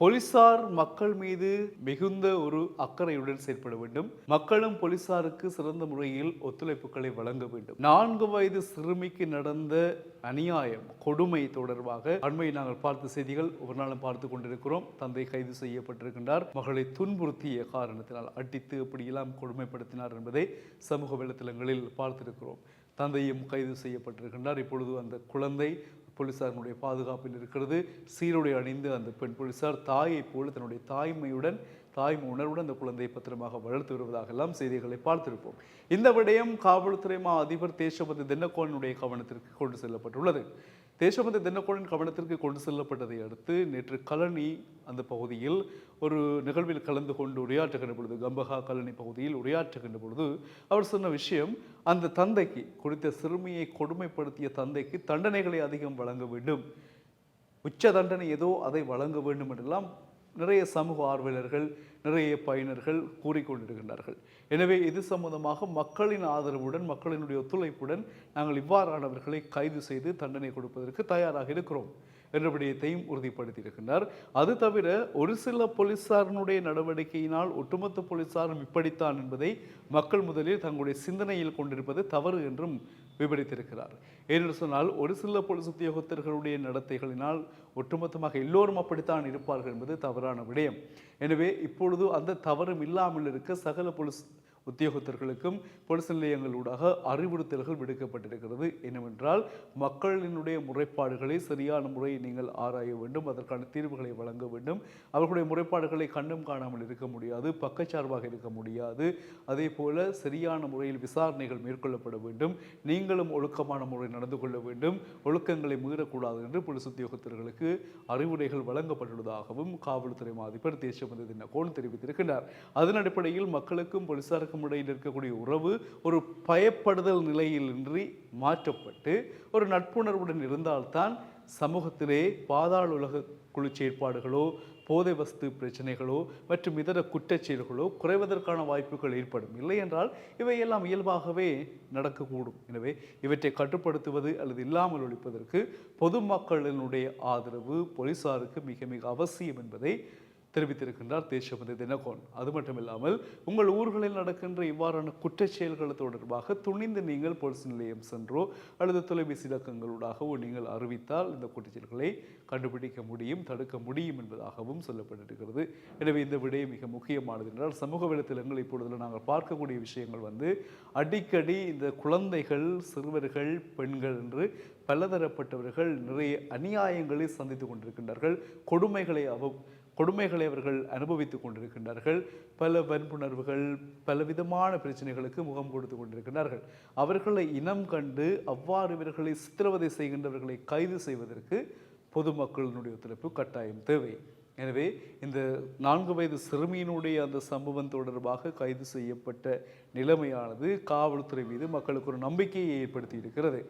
போலீசார் மக்கள் மீது மிகுந்த ஒரு அக்கறையுடன் செயல்பட வேண்டும். மக்களும் போலீசாருக்கு சிறந்த முறையில் ஒத்துழைப்புகளை வழங்க வேண்டும். நான்கு வயது சிறுமிக்கு நடந்த அநியாயம் கொடுமை தொடர்பாக அண்மையை நாங்கள் பார்த்த செய்திகள் ஒரு நாளும் பார்த்து கொண்டிருக்கிறோம். தந்தை கைது செய்யப்பட்டிருக்கின்றார். மகளை துன்புறுத்திய காரணத்தினால் அடித்து அப்படியெல்லாம் கொடுமைப்படுத்தினார் என்பதை சமூக வலைத்தளங்களில் பார்த்திருக்கிறோம். தந்தையும் கைது செய்யப்பட்டிருக்கின்றார். இப்பொழுது அந்த குழந்தை போலீசாரினுடைய பாதுகாப்பில் இருக்கிறது. சீருடை அணிந்து அந்த பெண் போலீசார் தாயைப் போல தன்னுடைய தாய்மையுடன் தாய்மை உணர்வுடன் அந்த குழந்தையை பத்திரமாக வளர்த்து வருவதாக எல்லாம் செய்திகளை பார்த்திருப்போம். இந்த விடயம் காவல்துறை மா அதிபர் தேசபதி தினக்கோளனுடைய கவனத்திற்கு கொண்டு செல்லப்பட்டுள்ளது. தேசபதி தினக்கோளின் கவனத்திற்கு கொண்டு செல்லப்பட்டதை அடுத்து நேற்று கலனி அந்த பகுதியில் ஒரு நிகழ்வில் கலந்து கொண்டு உரையாற்றுகின்ற பொழுது கம்பகா கலனி பகுதியில் உரையாற்றுகின்ற பொழுது அவர் சொன்ன விஷயம் அந்த தந்தைக்கு குறித்த சிறுமியை கொடுமைப்படுத்திய தந்தைக்கு தண்டனைகளை அதிகம் வழங்க வேண்டும். உச்ச தண்டனை ஏதோ அதை வழங்க வேண்டும் என்றெல்லாம் நிறைய சமூக ஆர்வலர்கள் நிறைய பயனர்கள் கூறிக்கொண்டிருக்கின்றார்கள். எனவே இது சம்பந்தமாக மக்களின் ஆதரவுடன் மக்களினுடைய ஒத்துழைப்புடன் நாங்கள் இவ்வாறானவர்களை கைது செய்து தண்டனை கொடுப்பதற்கு தயாராக இருக்கிறோம். என்ற விடயத்தையும் உறுதிப்படுத்தியிருக்கின்றார். அது தவிர ஒரு சில போலீசாரனுடைய நடவடிக்கையினால் ஒட்டுமொத்த போலீசாரும் இப்படித்தான் என்பதை மக்கள் முதலில் தங்களுடைய சிந்தனையில் கொண்டிருப்பது தவறு என்றும் விவரித்திருக்கிறார். ஏனென்று சொன்னால் ஒரு சில போலீஸ் உத்தியோகத்தர்களுடைய நடத்தைகளினால் ஒட்டுமொத்தமாக எல்லோரும் அப்படித்தான் இருப்பார்கள் என்பது தவறான விடயம். எனவே இப்பொழுது அந்த தவறும் இல்லாமல் இருக்க சகல போலீஸ் உத்தியோகத்தர்களுக்கும் பொலிஸ் நிலையங்களூடாக அறிவுறுத்தல்கள் விடுக்கப்பட்டிருக்கிறது. என்னவென்றால் மக்களினுடைய முறைப்பாடுகளை சரியான முறையை நீங்கள் ஆராய வேண்டும் அதற்கான தீர்வுகளை வழங்க வேண்டும். அவர்களுடைய முறைப்பாடுகளை கண்டும் காணாமல் இருக்க முடியாது பக்கச்சார்பாக இருக்க முடியாது. அதே போல சரியான முறையில் விசாரணைகள் மேற்கொள்ளப்பட வேண்டும். நீங்களும் ஒழுக்கமான முறை நடந்து கொள்ள வேண்டும். ஒழுக்கங்களை மீறக்கூடாது என்று போலீஸ் உத்தியோகத்தர்களுக்கு அறிவுரைகள் வழங்கப்பட்டுள்ளதாகவும் காவல்துறை மாதிபர் தேசியமதி தினகோன் தெரிவித்திருக்கிறார் அதன் அடிப்படையில் மக்களுக்கும் போலீசாருக்கும் இடையில் இருக்கக்கூடிய உறவு ஒரு பயப்படுதல் நிலையிலின்றி மாற்றப்பட்டு ஒரு நட்புணர்வுடன் இருந்தால்தான் சமூகத்திலே பாதாள உலக குழு செயற்பாடுகளோ போதை வஸ்து பிரச்சனைகளோ மற்றும் இதர குற்றச்செயல்களோ குறைவதற்கான வாய்ப்புகள் ஏற்படும். இல்லை என்றால் இவையெல்லாம் இயல்பாகவே நடக்கக்கூடும். எனவே இவற்றை கட்டுப்படுத்துவது அல்லது இல்லாமல் ஒழிப்பதற்கு பொதுமக்களினுடைய ஆதரவு போலீசாருக்கு மிக மிக அவசியம் என்பதை தெரிவித்திருக்கின்றார் தேசபதி தினகோன். அது மட்டுமில்லாமல் உங்கள் ஊர்களில் நடக்கின்ற இவ்வாறான குற்றச் செயல்கள் தொடர்பாக துணிந்து நீங்கள் போலீஸ் நிலையம் சென்றோ அல்லது தொலைபேசி இலக்கங்களூடாகவோ நீங்கள் அறிவித்தால் இந்த குற்றச்செயல்களை கண்டுபிடிக்க முடியும் தடுக்க முடியும் என்பதாகவும் சொல்லப்பட்டிருக்கிறது. எனவே இந்த விடயம் மிக முக்கியமானது என்றால் சமூக வலைத்தளங்கள் இப்பொழுது நாங்கள் பார்க்கக்கூடிய விஷயங்கள் வந்து அடிக்கடி இந்த குழந்தைகள் சிறுவர்கள் பெண்கள் என்று பலதரப்பட்டவர்கள் நிறைய அநியாயங்களை சந்தித்து கொண்டிருக்கின்றார்கள். கொடுமைகளை அவ கொடுமைகளை அவர்கள் அனுபவித்துக் கொண்டிருக்கின்றார்கள். பல வன்புணர்வுகள் பலவிதமான பிரச்சனைகளுக்கு முகம் கொடுத்து கொண்டிருக்கிறார்கள் அவர்களை இனம் கண்டு அவ்வாறு இவர்களை சித்திரவதை செய்கின்றவர்களை கைது செய்வதற்கு பொதுமக்களினுடைய ஒத்துழைப்பு கட்டாயம் தேவை. எனவே இந்த நான்கு வயது சிறுமியினுடைய அந்த சம்பவம் தொடர்பாக கைது செய்யப்பட்ட நிலைமையானது காவல்துறை மீது மக்களுக்கு ஒரு நம்பிக்கையை ஏற்படுத்தி இருக்கிறது.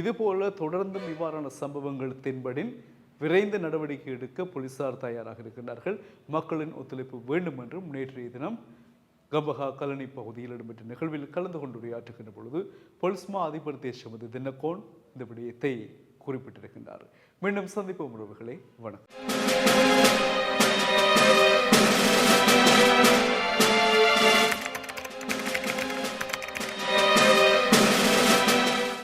இதுபோல தொடர்ந்தும் இவ்வாறான சம்பவங்கள் தென்படின் விரைந்த நடவடிக்கை எடுக்க போலீசார் தயாராக இருக்கின்றார்கள். மக்களின் ஒத்துழைப்பு வேண்டும் என்றும் நேற்றைய தினம் கம்பகா கலனி பகுதியில் இடம்பெற்ற நிகழ்வில் கலந்து கொண்டு உரையாற்றுகின்ற பொழுது பொலிஸ்மா அதிபர் தேசமது தினக்கோன் இந்த விடயத்தை குறிப்பிட்டிருக்கின்றார். மீண்டும் சந்திப்போம் உறவுகளை. வணக்கம்.